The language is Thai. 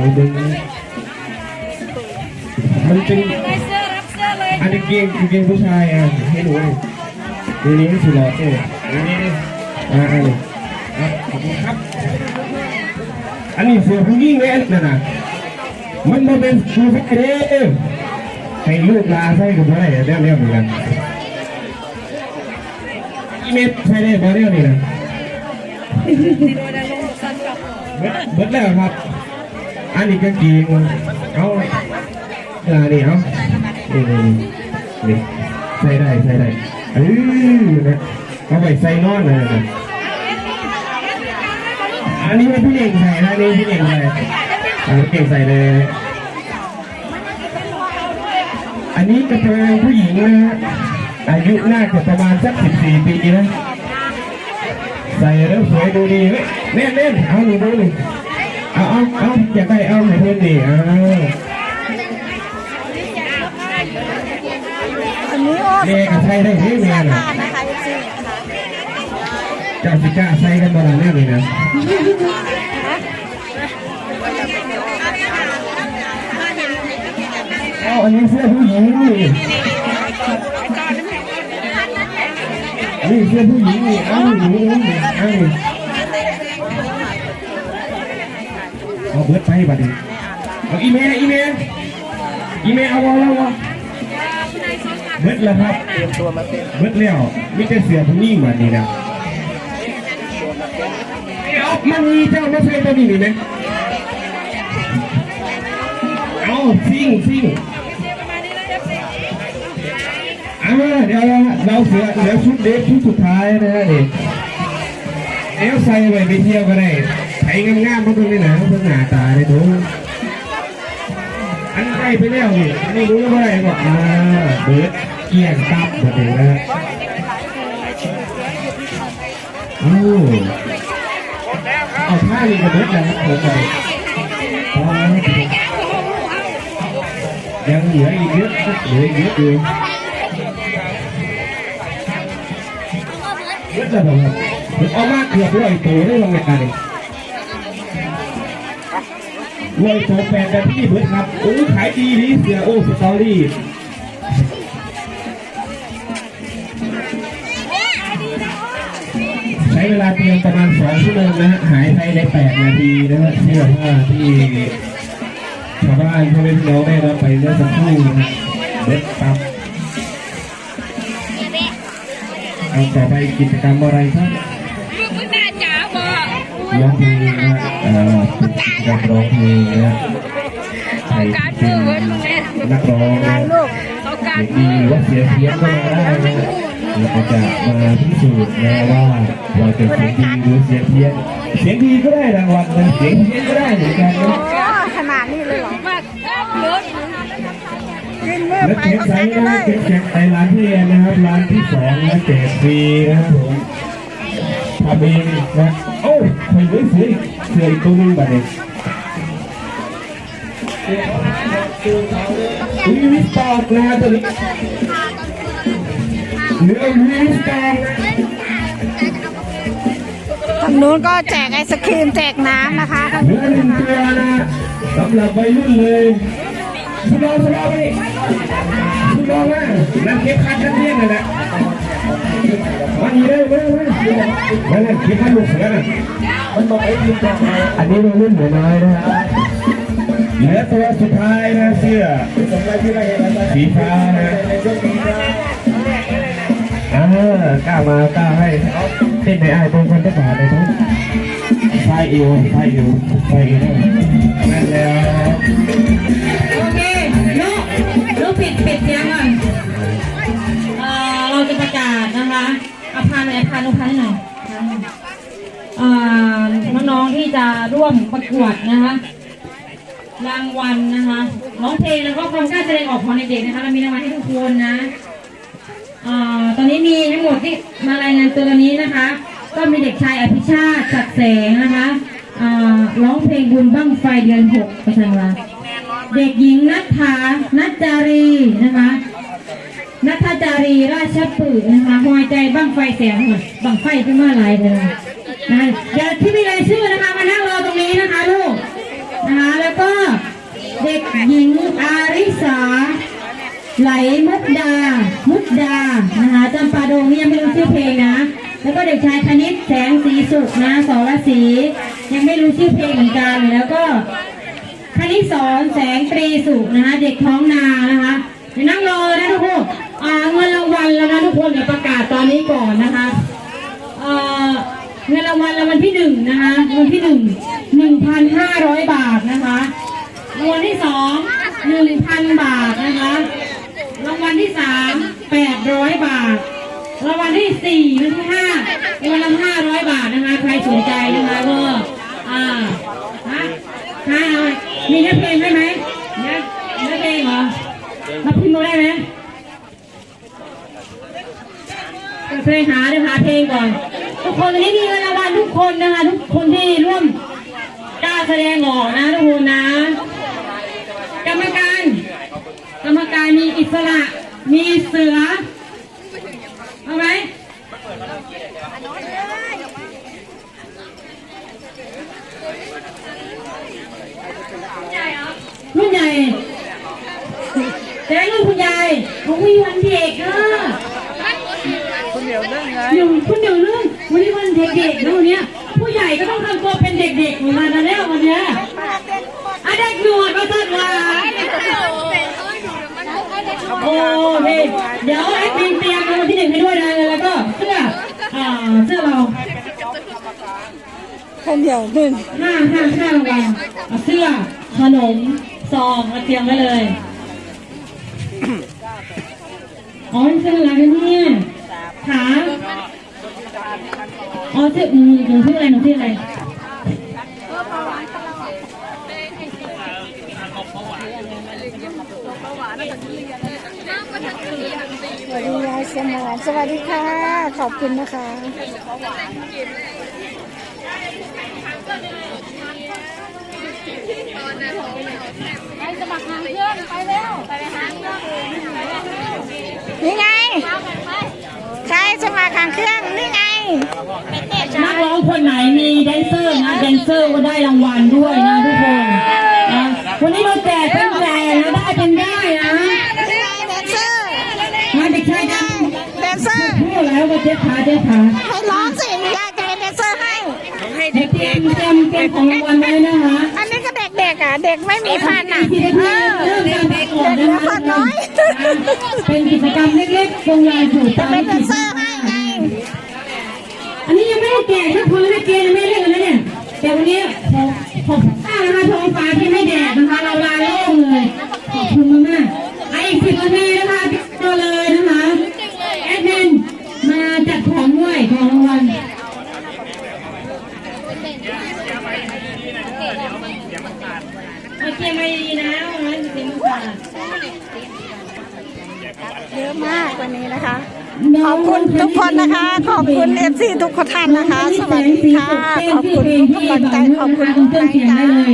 เอาดึงมันเป็นได้เสื้อรับเสื้อเลยอันนี้เกงเกงผู้ชายอะให้หนูเลยนี่นี่สุดหล่อเต้อันนี้นี่อ่าอันนี้อะขอบคุณครับ อันนี้เสื้อผู้หญิงเนั่นน่ะมันมาเป็นสูทเด้อให้ลูกลาใส่กับอะไรเรียกเรียกเหมือนกันอีเมทใช่ได้บ่เรียกนี่นะโดยได้ลงสั้นกับเบิดเบิดแล้วครับ อันนี้ก็เกงเอาเวลานี่เอานี่นี่นี่ใส่ได้ใส่ได้เออนะเอาไปใส่นอนเลยอันนี้ให้พี่เองใส่นะนี่พี่เองใส่เอาพี่งใส่เลย อันนี้กระเทยผู้หญิงนะฮะอายุน่าจะประมาณสักสิบสี่ปีนะใส่แล้วสวยดูดีเว้ยเล่นเล่นเอาหนูดูหนึ่ง เอาเอาเอาอยากได้เอาให้เพื่อนดีเอาอันนี้โอ้เด็กใส่ได้เฮ้ยแม่น่ะนะคะจริงนะคะเจ้าสิกล้าใส่กันบ่ล่ะแน่เลยนะเอาอันนี้เสื้อผู้หญิงนี่นี่เสื้อผู้หญิงนี่เอาหนูนี่เอา เอาเบิดไปบัดนี้เอาอีเมลอีเมลอีเมลเอาเอาเอาเอาเบิดแล้วครับเตรียมตัวมาเต้นเบิดแล้วมีแต่เสื้อผู้หญิงบัดนี้นะเอามันมีเจ้าไม่ใช่ตัวนี้นี่ไหมเอาซิ่งซิ่งอ่าเดี๋ยวเราเสือเดี๋ยวชุดเด็กชุดสุดท้ายนะฮะนี่เดี๋ยวใส่ไปไปเที่ยวก็ได้ ไถงามๆมาดูในหนังเพื่อหน้าตาเลยทุกอันใกล้ไปแล้วนี่อันนี้รู้ว่าอะไรบอกอ่าเบิร์ดเกี่ยงตับแบบนี้นะโอ้เอาผ้านี่กับเบิร์ดแล้วครับผมกันอ๋อยังเหลืออีกเยอะเหลืออีกเยอะอยู่เยอะเลยครับเอามาเกือบร้อยตัวได้ลงในการนี้ร้ อยตัวแปดแบบที่เบิร์ดครับโอ้ขายดีดีเสียโอ้สตอรี่ใช้เวลาเตรียมประมาณสองชั่วโมงนะฮะหายไปในแปดนาทีนะฮะเชื่อว่าที่ชาวบ้านพ่อแม่พี่น้องได้รับไปเมื่อสักครู่นะเด็ดปั๊บเอาต่อไปกิจกรรมอะไรครับลูกคุณแม่จ๋าบอก ร้องเพลงนะฮะเอ่อเป็นกิจกรรมร้องเพลงนะฮะใครการเป็มือนเว้ยมึงแม่นักร้องนะลูกเขากาเด็รกดีหรือว่าเสียเพี้ยนก็มาได้นะฮะเราก็จะมาพิสูจน์นะว่าเราจะเสียงดีหรือเสียงเพี้ยนเสียงดีก็ได้รางวัลนะเสียงเพี้ยนก็ได้เหมือนกันนะโอ้ขนาดนี้เลยเหรอมากเยอะยื่นมือแล้วไปเข็มเขาใสแซงกันนะเลยเข็มใสไปร้านที่เรียนนะครับร้านที่สองนะแจกฟรีนะครับผม ทำเองนะโอ้ใครเว้เสืออีกเสืออีกตัวนึงแบัดนี้ลุยวิสตอร์นะตัวนี้เรือลุยวิสตอร์ทางนู้นก็แจกไอศครีมแจกน้ำนะคะเรือนู้นหนึ่งตัวนะสำหรับวัยรุ่นเลย สโลว์สโลว์ไปสโลว์นะนั่นเก็บคัดนั่นเรียนนั่นแหละมันอยู่ได้ไหมนั่นนั่นเก็บคัดลูกเสือน่ะมันบอกไอ้ที่บอกอันนี้วัยรุ่นเหัวน้อยนะฮะเหลือตัวสุดท้ายนะเสื้อสีฟ้านะอ่ากล้ามากล้าให้เต้นในไอ้ตรงคนได้บาทเลยทุกไฟอิวไฟอิวไฟอิวนั่นแล้ว มประกวดนะคะ รางวัลนะคะร้องเพลงแล้วก็ความกล้าแสดงออกของเด็กๆนะคะ เรามีรางวัลให้ทุกคนนะเอ่อตอนนี้มีทั้งหมดที่มารายงานตัวตอนนี้นะคะ ก็มีเด็กชายอภิชาติจัดแสงนะคะเอ่อร้องเพลงบุญบั้งไฟเดือนหกประชันวันเด็กหญิงนัทธานัทจารีนะคะนัทจารีราชปือนะคะหัวใจบั้งไฟแสงหมดบั้งไฟขึ้นมาหลายเลยนะเดี๋ยวที่มีรายชื่อนะคะมานั่งรอ นะคะลูกนะคะแล้วก็เด็กหญิงอาริสา ไหลมุกดา มุกดานะคะจำปาดงนี่ยังไม่รู้ชื่อเพลงนะ แล้วก็เด็กชายคณิตแสงสีสุขนะสรศรียังไม่รู้ชื่อเพลงเหมือนกันแล้วก็คณิตสอนแสงตรีสุขนะคะเด็กท้องนานะคะเดี๋ยวนั่งรอนะทุกคนอ่าเงินรางวัลแล้วนะทุกคนเดี๋ยวประกาศตอนนี้ก่อนนะคะ เงินรางวัลรางวัลที่หนึ่งนะคะรางวัลที่หนึ่งหนึ่งพันห้าร้อยบาทนะคะรางวัลที่สองหนึ่งพันบาทนะคะรางวัลที่สามแปดร้อยบาทรางวัลที่สี่รางวัลที่ห้ารางวัลละห้าร้อยบาทนะคะใครสนใจนะคะก็อ่าฮะฮะมีเนื้อเพลงได้ไหมเนื้อเนื้อเพลงเหรอมาพิมพ์มาได้ไหมเพลงหาเดี๋ยวหาเพลงก่อน ทุกคนวันนี้มีเงินรางวัลทุกคนนะคะ ทุกคนที่ร่วมกล้าแสดงออกนะทุกคนนะ กรรมการ กรรมการมีอิสระ มีเสือ เอาไหมรุ่นใหญ่แต่รุ่นคุณยายของวิวันเด็กเนอะคุณเดี๋ยวเรื่ อยู่คุณเดี๋ยวเรื่องวันนี้วันเด็กๆนะวันเนี้ยผู้ใหญ่ก็ต้องทำตัวเป็นเด็กๆเหมือนกันนะเนี่ยวันเนี้ยอะเด็กหนวดมาสักวันโอ้พี่เดี๋ยวแอดมินเตรียมรางวัลที่หนึ่งให้ด้วยนะแล้วก็เสื้ออ่าเสื้อเราคนเดียวหนึ่งห้าห้าห้ารางวัลเสื้อขนมซองมาเตรียมไว้เลยอ๋อเสื้ออะไรกันเนี่ย ขาอ๋อเสื้อหนูชื่ออะไรหนูชื่ออะไรสวัสดียายสมานสวัสดีค่ะ ขอบคุณนะคะไปสมัครหางเครื่องไปเร็วไปหางเครื่องนี่ไง นักร้องคนไหนมีแดนเซอร์นะแดนเซอร์ก็ได้รางวัลด้วยนะทุกคนนะวันนี้เราแจกเป็นแจกนะได้เป็นได้นะนี่ไงแดนเซอร์มาเด็กชายดแดนเซอร์ำพูดแล้วว่าเจ๊ขาเจ๊ขาให้ร้องสิยายจะเป็นแดนเซอร์ให้เด็กเตรียมเตรียมเตรียมของรางวัลไว้นะคะอันนี้ก็เด็กๆอะเด็กไม่มีพันอะกิจเอกรรมอเริ่มการประกวดเด็กนะเหลือคะพันน้อยเป็นกิจกรรมเล็กๆตรงลายถูกจะตามเป็นแดนเซอร์ให้ ไงอันนี้ยังไม่กนะคนละเกณฑ์ยังไม่เล่นกันะเนี่ยแต่วันนี้ขอขอบคุณมากนะคะท้องฟ้าที่ไม่แดดนะคะเราลาโล่งเลยขอบคุณมากๆไอ้สิบนาทีนะคะพี่ตัวเลยนะคะแอดมินมาจัดของด้วยของรางวัลเอาเกียร์มาดีนะเอาไว้เสียงมันขาดเยอะมากวันนี้นะคะ ขอบคุณทุกคนนะคะ ขอบคุณเอฟซีทุกคนท่านนะคะ สวัสดีค่ะ ขอบคุณทุกกำลังใจขอบคุณทุกเครื่ท่านงเสียงจ้าได้เลย